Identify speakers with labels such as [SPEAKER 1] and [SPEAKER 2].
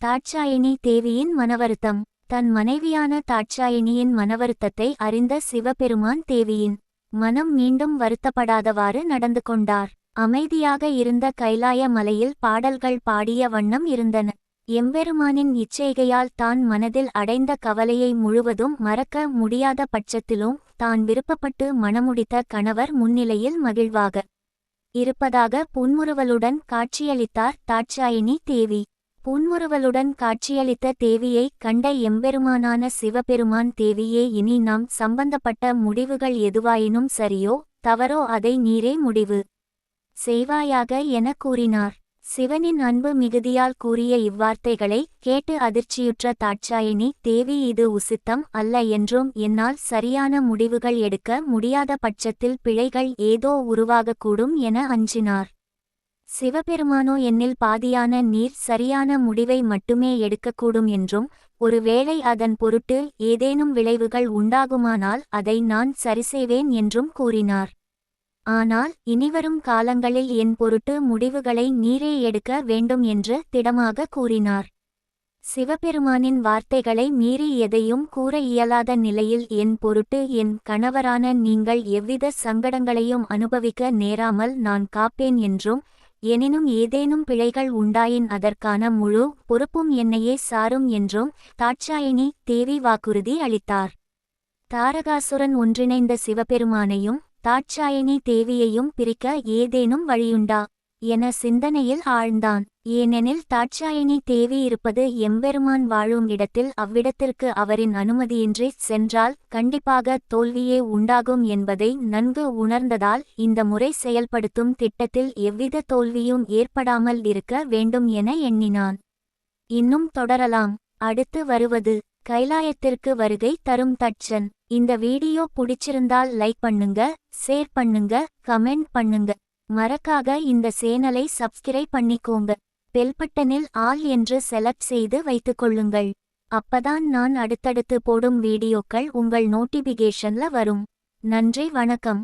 [SPEAKER 1] தாட்சாயினி தேவியின் மனவருத்தம். தன் மனைவியான தாட்சாயினியின் மனவருத்தத்தை அறிந்த சிவபெருமான் தேவியின் மனம் மீண்டும் வருத்தப்படாதவாறு நடந்து கொண்டார். அமைதியாக இருந்த கைலாய மலையில் பாடல்கள் பாடிய வண்ணம் இருந்தன. எம்பெருமானின் இச்செய்கையால் தான் மனதில் அடைந்த கவலையை முழுவதும் மறக்க முடியாத பட்சத்திலும் தான் விருப்பப்பட்டு மணமுடித்த கணவர் முன்னிலையில் மகிழ்வாக இருப்பதாக புன்முறுவலுடன் காட்சியளித்தார் தாட்சாயினி தேவி. புன்முறுவலுடன் காட்சியளித்த தேவியை கண்ட எம்பெருமானான சிவபெருமான் தேவியே இனி நாம் சம்பந்தப்பட்ட முடிவுகள் எதுவாயினும் சரியோ தவறோ அதை நீரே முடிவு செய்வாயாக என கூறினார். சிவனின் அன்பு மிகுதியால் கூறிய இவ்வார்த்தைகளை கேட்டு அதிர்ச்சியுற்ற தாட்சாயினி தேவி இது உசித்தம் அல்ல என்றும் என்னால் சரியான முடிவுகள் எடுக்க முடியாத பட்சத்தில் பிழைகள் ஏதோ உருவாகக்கூடும் என அஞ்சினார். சிவபெருமானோ என்னில் பாதியான நீர் சரியான முடிவை மட்டுமே எடுக்கக்கூடும் என்றும் ஒருவேளை அதன் பொருட்டு ஏதேனும் விளைவுகள் உண்டாகுமானால் அதை நான் சரிசெய்வேன் என்றும் கூறினார். ஆனால் இனிவரும் காலங்களில் என் பொருட்டு முடிவுகளை நீரே எடுக்க வேண்டும் என்று திடமாக கூறினார். சிவபெருமானின் வார்த்தைகளை மீறி எதையும் கூற இயலாத நிலையில் என் பொருட்டு என் கணவரான நீங்கள் எவ்வித சங்கடங்களையும் அனுபவிக்க நேராமல் நான் காப்பேன் என்றும் எனினும் ஏதேனும் பிழைகள் உண்டாயின் அதற்கான முழு பொறுப்பும் என்னையே சாரும் என்றும் தாட்சாயினி தேவி வாக்குறுதி அளித்தார். தாரகாசுரன் ஒன்றிணைந்த சிவபெருமானையும் தாட்சாயினி தேவியையும் பிரிக்க ஏதேனும் வழியுண்டா? என சிந்தனையில் ஆழ்ந்தான். ஏனெனில் தாட்சாயினி தேவி இருப்பது எம்பெருமான் வாழும் இடத்தில் அவ்விடத்திற்கு அவரின் அனுமதியின்றி சென்றால் கண்டிப்பாக தோல்வியே உண்டாகும் என்பதை நன்கு உணர்ந்ததால் இந்த முறை செயல்படுத்தும் திட்டத்தில் எவ்வித தோல்வியும் ஏற்படாமல் இருக்க வேண்டும் என எண்ணினான். இன்னும் தொடரலாம். அடுத்து வருவது. கைலாயத்திற்கு வருகை தரும் தட்சன். இந்த வீடியோ பிடிச்சிருந்தால் லைக் பண்ணுங்க ஷேர் பண்ணுங்க கமெண்ட் பண்ணுங்க. மறக்காக இந்த சேனலை சப்ஸ்கிரைப் பண்ணிக்கோங்க. பெல்பட்டனில் ஆல் என்று செலக்ட் செய்து வைத்துக்கொள்ளுங்கள் அப்பதான் நான் அடுத்தடுத்து போடும் வீடியோக்கள் உங்கள் நோட்டிபிகேஷன்ல வரும். நன்றி வணக்கம்.